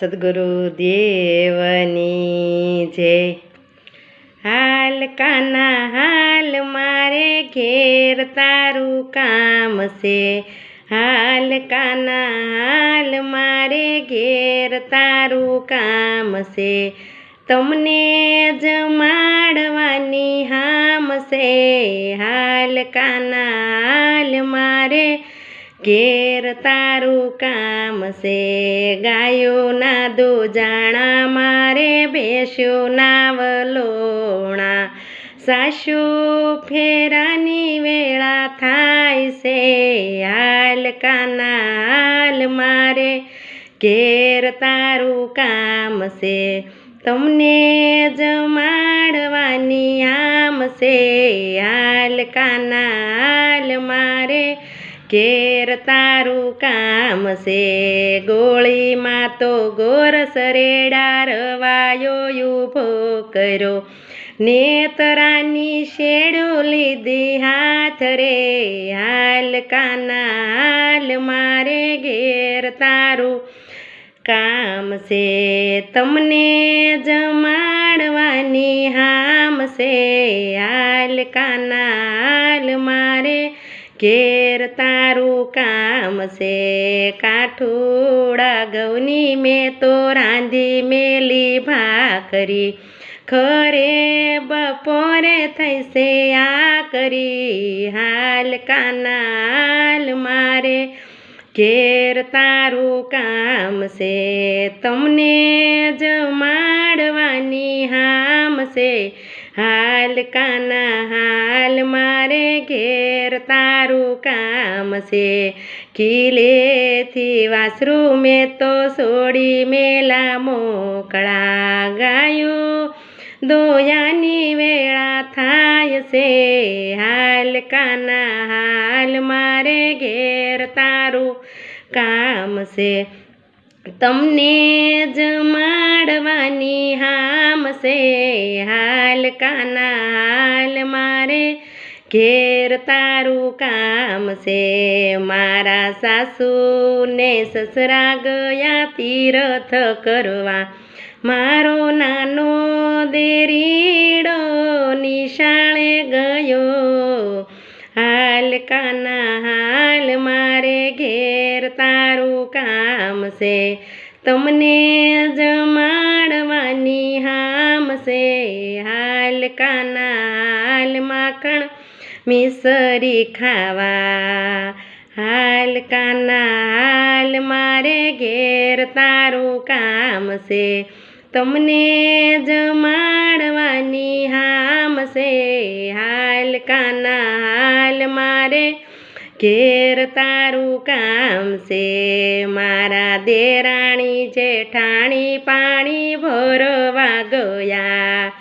સદગુરુ દેવની જય હાલ કાના હાલ મારે ઘેર તારું કામ છે હાલ કાના હાલ મારે ઘેર તારું કામ છે તમને જમાડવાની હામ છે હાલ કાના હાલ મારે ઘેર તારું કામ છે ગાયોના દોજાણા મારે ભેંસ્યોના વલોણા સાસુ ફેરાની વેળા થાય છે હાલ કાના મારે ઘેર તારું કામ છે તમને જમાડવાની આમ છે હાલ કાના મારે ઘેર તારું કામ છે. ગોળીમાં તો ગોર સરેડા રવાયો ઊભો કર્યો. નેતરાની શેડો લીધી હાથ રે. હાલ કાના હાલ મારે ઘેર તારું કામ છે. તમને જમાડવાની હામ છે. હાલ કાના હાલ મારે ઘેર તારું કામ છે? કાઠોડા ગૌની મેં તો રાંધી મેલી ભાખરી. ખરે બપોરે થઈશે આ કરી. હાલ કાનાલ મારે. ઘેર તારું કામ છે? તમને જમાડવાની હામ છે. હાલ કાના હાલ મારે ઘેર તારું કામ છે. ખીલેથી વાસરું મેં તો છોડી મેલા મોકળા ગાયું. દોયાની વેળા થાય છે. હાલ કાના હાલ મારે ઘેર તારું કામ છે. તમને જ હામ છે. હાલ કાના હાલ મારે ઘેર તારું કામ છે. મારા સાસુને સસરા ગયા તીરથ કરવા. મારો નાનો દેરીડો નિશાળે ગયો. હાલ કાના હાલ મારે ઘેર તારું કામ છે. તમને જમાડવાની હામ છે. હાલ કાના હાલ માખણ મિસરી ખાવા. હાલ કાના હાલ મારે ઘેર તારું કામ છે. તમને જમાડવાની હામ છે. હાલ કાના ઘેર તારું કામ છે. મારા દેરાણી જેઠાણી પાણી ભરવા ગયા.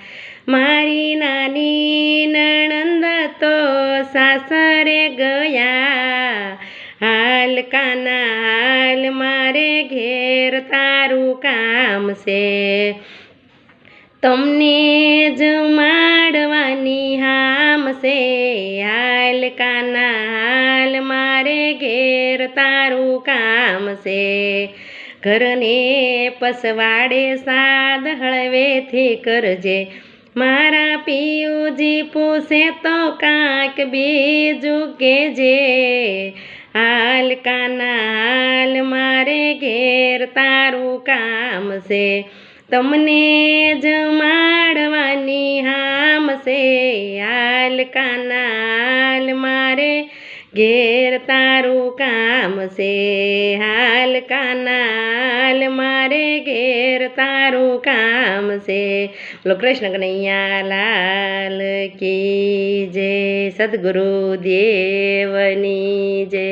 મારી નાની નણંદ તો સાસરે ગયા. હાલ કાના હાલ મારે ઘેર તારું કામ છે. તમને જમાડવાની હામ છે હાલ કાના હાલ મારે ઘેર તારું કામ છે ઘરને પસવાડે સાદ હળવેથી કરજે મારા પિયુજી પૂછે તો કાંક બીજું કેજે હાલ કાના હાલ મારે ઘેર તારું કામ છે તમને જમાડવાની હામ છે. હાલ કાનાલ મારે ઘેર તારું કામ છે. હાલ કાનાલ મારે ઘેર તારું કામ છે. બોલો કૃષ્ણ કનૈયા લાલ કી જય. સદગુરુ દેવની જય.